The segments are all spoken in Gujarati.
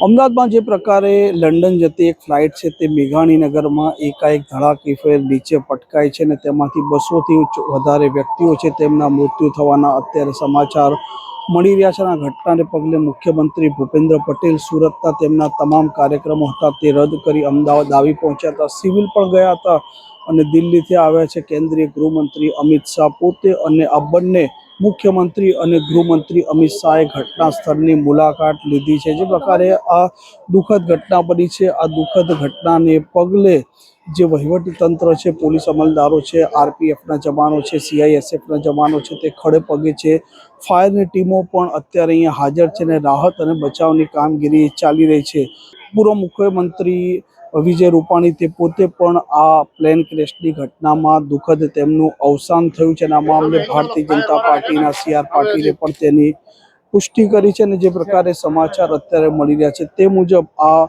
અમદાવાદમાં જે પ્રકારે લંડન જતી એક ફ્લાઇટ છે તે મેઘાણીનગરમાં એકાએક ધડાકી ફેર નીચે પટકાય છે અને તેમાંથી બસોથી વધારે વ્યક્તિઓ છે તેમના મૃત્યુ થવાના અત્યારે સમાચાર મળી રહ્યા છે આ ઘટનાને પગલે મુખ્યમંત્રી ભૂપેન્દ્ર પટેલ સુરતના તેમના તમામ કાર્યક્રમો હતા તે રદ કરી અમદાવાદ આવી પહોંચ્યા હતા. સિવિલ પણ ગયા હતા અને દિલ્હીથી આવ્યા છે કેન્દ્રીય ગૃહમંત્રી અમિત શાહ. પોતે અને આ બંને મુખ્યમંત્રી અને ગૃહમંત્રી અમિત શાહે ઘટના સ્થળની મુલાકાત લીધી છે. જે પ્રકારે આ દુઃખદ ઘટના બની છે. આ દુઃખદ ઘટનાને પગલે જે વહીવટી તંત્ર છે, પોલીસ અમલદારો છે, આરપીએફના જવાનો છે, સીઆઈએસએફના જવાનો છે, તે ખડે પગે છે. ફાયરની ટીમો પણ અત્યારે અહીંયા હાજર છે અને રાહત અને બચાવની કામગીરી ચાલી રહી છે. પૂર્વ મુખ્યમંત્રી વિજય રૂપાણી તે પોતે પણ આ પ્લેન ક્રેશની ઘટનામાં દુઃખદ તેમનું અવસાન થયું છે અને આ મામલે ભારતીય જનતા પાર્ટીના સી આર પાટીલે પણ તેની પુષ્ટિ કરી છે અને જે પ્રકારે સમાચાર અત્યારે મળી રહ્યા છે તે મુજબ આ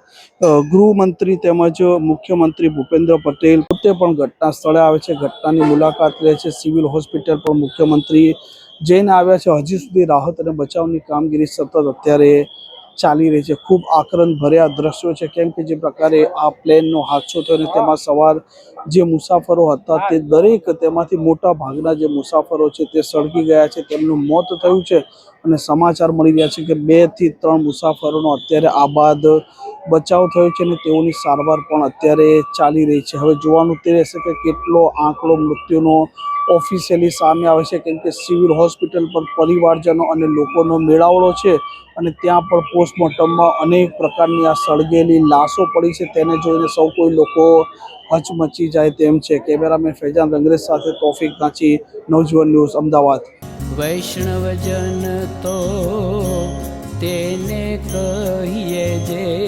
ગૃહમંત્રી તેમજ મુખ્યમંત્રી ભૂપેન્દ્ર પટેલ પોતે પણ ઘટના સ્થળે આવે છે. ઘટનાની મુલાકાત લે છે. સિવિલ હોસ્પિટલ પર મુખ્યમંત્રી જઈને આવ્યા છે. હજી સુધી રાહત અને બચાવની કામગીરી સતત અત્યારે ચાલી રહી છે. ખૂબ આક્રંદ ભર્યા દ્રશ્યો છે. કેમ કે જે પ્રકારે આ પ્લેનનો હાદસો થયો અને તેમાં સવાર જે મુસાફરો હતા તે દરેક તેમાંથી મોટા ભાગના જે મુસાફરો છે તે સળગી ગયા છે. તેમનું મોત થયું છે અને સમાચાર મળી રહ્યા છે કે બેથી ત્રણ મુસાફરોનો અત્યારે આબાદ બચાવ થયો છે અને તેઓની સારવાર પણ અત્યારે ચાલી રહી છે. હવે જોવાનું તે રહેશે કે કેટલો આંકડો મૃત્યુનો ઓફિશિયલી સામે આવે છે, કેમ કે સિવિલ હોસ્પિટલ પર પરિવારજનો અને લોકોનો મેળાવડો છે અને ત્યાં પણ પોસ્ટમોર્ટમમાં અનેક પ્રકારની આ સળગેલી લાશો પડી છે. તેને જોઈને સૌ કોઈ લોકો હચમચી જાય તેમ છે. કેમેરામેન ફૈજાન રંગરેજ સાથે તોફિક કાંચી નવજીવન ન્યૂઝ, અમદાવાદ. વૈષ્ણવજન તો તેને કહીએ જે